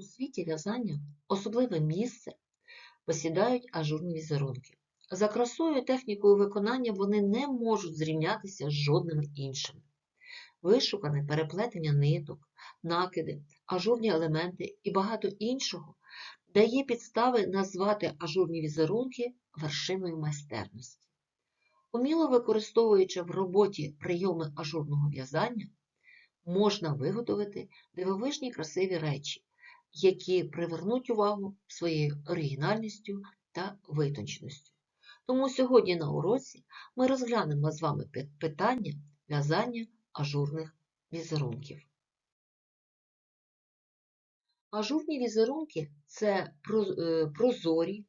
У світі в'язання особливе місце посідають ажурні візерунки. За красою і технікою виконання вони не можуть зрівнятися з жодними іншими. Вишукане переплетення ниток, накиди, ажурні елементи і багато іншого дає підстави назвати ажурні візерунки вершиною майстерності. Уміло використовуючи в роботі прийоми ажурного в'язання, можна виготовити дивовижні красиві речі, які привернуть увагу своєю оригінальністю та витонченістю. Тому сьогодні на уроці ми розглянемо з вами питання в'язання ажурних візерунків. Ажурні візерунки це е, прозорі,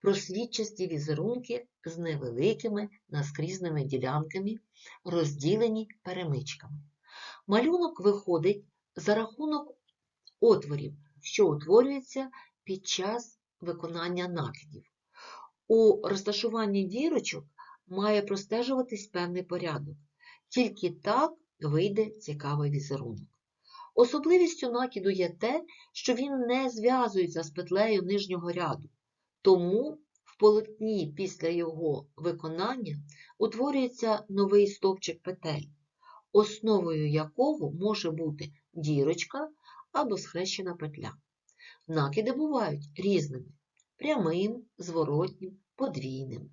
просвітчасті візерунки з невеликими наскрізними ділянками, розділені перемичками. Малюнок виходить за рахунок отворів, що утворюються під час виконання накидів. У розташуванні дірочок має простежуватись певний порядок. Тільки так вийде цікавий візерунок. Особливістю накиду є те, що він не зв'язується з петлею нижнього ряду, тому в полотні після його виконання утворюється новий стовпчик петель, основою якого може бути дірочка або схрещена петля. Накиди бувають різними прямим, зворотнім, подвійним.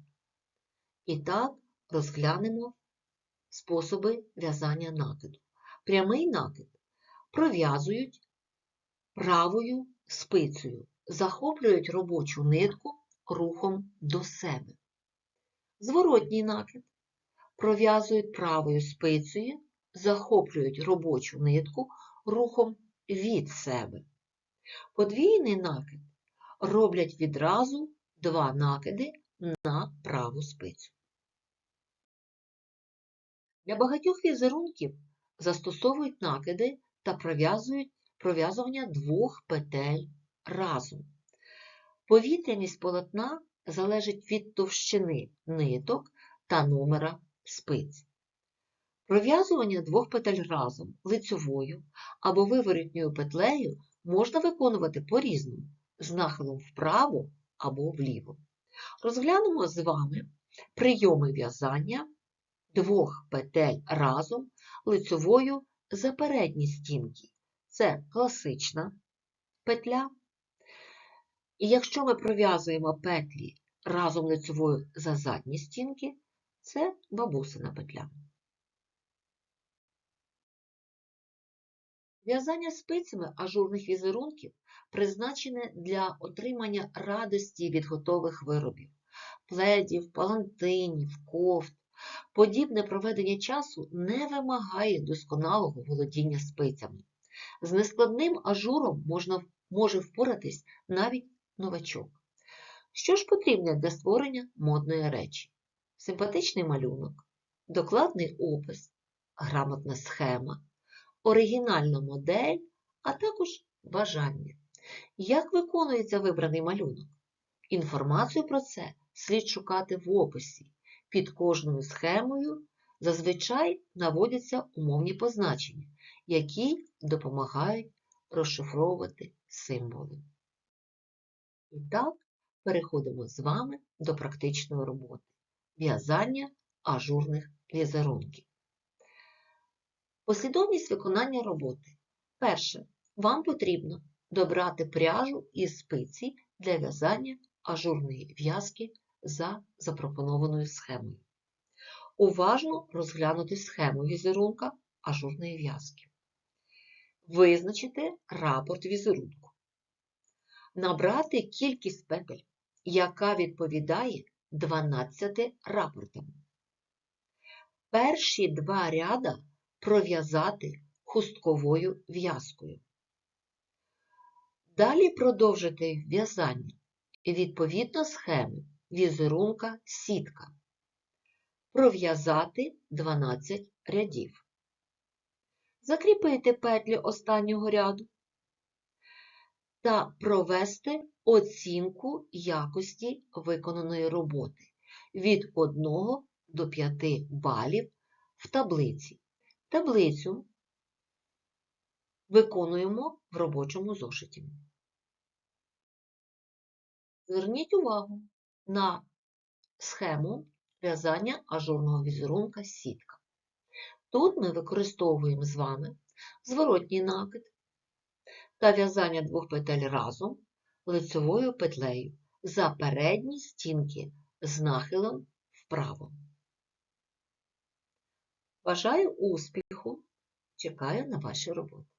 І так розглянемо способи в'язання накиду. Прямий накид пров'язують правою спицею, захоплюють робочу нитку рухом до себе. Зворотній накид пров'язують правою спицею, захоплюють робочу нитку рухом від себе. Подвійний накид роблять відразу два накиди на праву спицю. Для багатьох візерунків застосовують накиди та пров'язують пров'язування двох петель разом. Повітряність полотна залежить від товщини ниток та номера спиць. Пров'язування двох петель разом лицьовою або виворітньою петлею можна виконувати по-різному, з нахилом вправо або вліво. Розглянемо з вами прийоми в'язання двох петель разом лицьовою за передні стінки. Це класична петля. І якщо ми пров'язуємо петлі разом лицьовою за задні стінки, це бабусина петля. В'язання спицями ажурних візерунків призначене для отримання радості від готових виробів, пледів, палантинів, кофт. Подібне проведення часу не вимагає досконалого володіння спицями. З нескладним ажуром можна, може впоратись навіть новачок. Що ж потрібно для створення модної речі? Симпатичний малюнок, докладний опис, грамотна схема, оригінальна модель, а також бажання. Як виконується вибраний малюнок? Інформацію про це слід шукати в описі. Під кожною схемою зазвичай наводяться умовні позначення, які допомагають розшифровувати символи. І так, переходимо з вами до практичної роботи в'язання ажурних візерунків. Послідовність виконання роботи. Перше. Вам потрібно добрати пряжу і спиці для в'язання ажурної в'язки за запропонованою схемою. Уважно розглянути схему візерунка ажурної в'язки. Визначити рапорт візерунку. Набрати кількість петель, яка відповідає 12 рапортам. Перші два ряда пров'язати хустковою в'язкою. Далі продовжити в'язання відповідно схеми візерунка сітка. Пров'язати 12 рядів. Закріпити петлі останнього ряду та провести оцінку якості виконаної роботи від 1 до 5 балів в таблиці. Таблицю виконуємо в робочому зошиті. Зверніть увагу на схему в'язання ажурного візерунка сітка. Тут ми використовуємо з вами зворотній накид та в'язання двох петель разом лицевою петлею за передні стінки з нахилом вправо. Бажаю успіху! Чекаю на ваші роботи.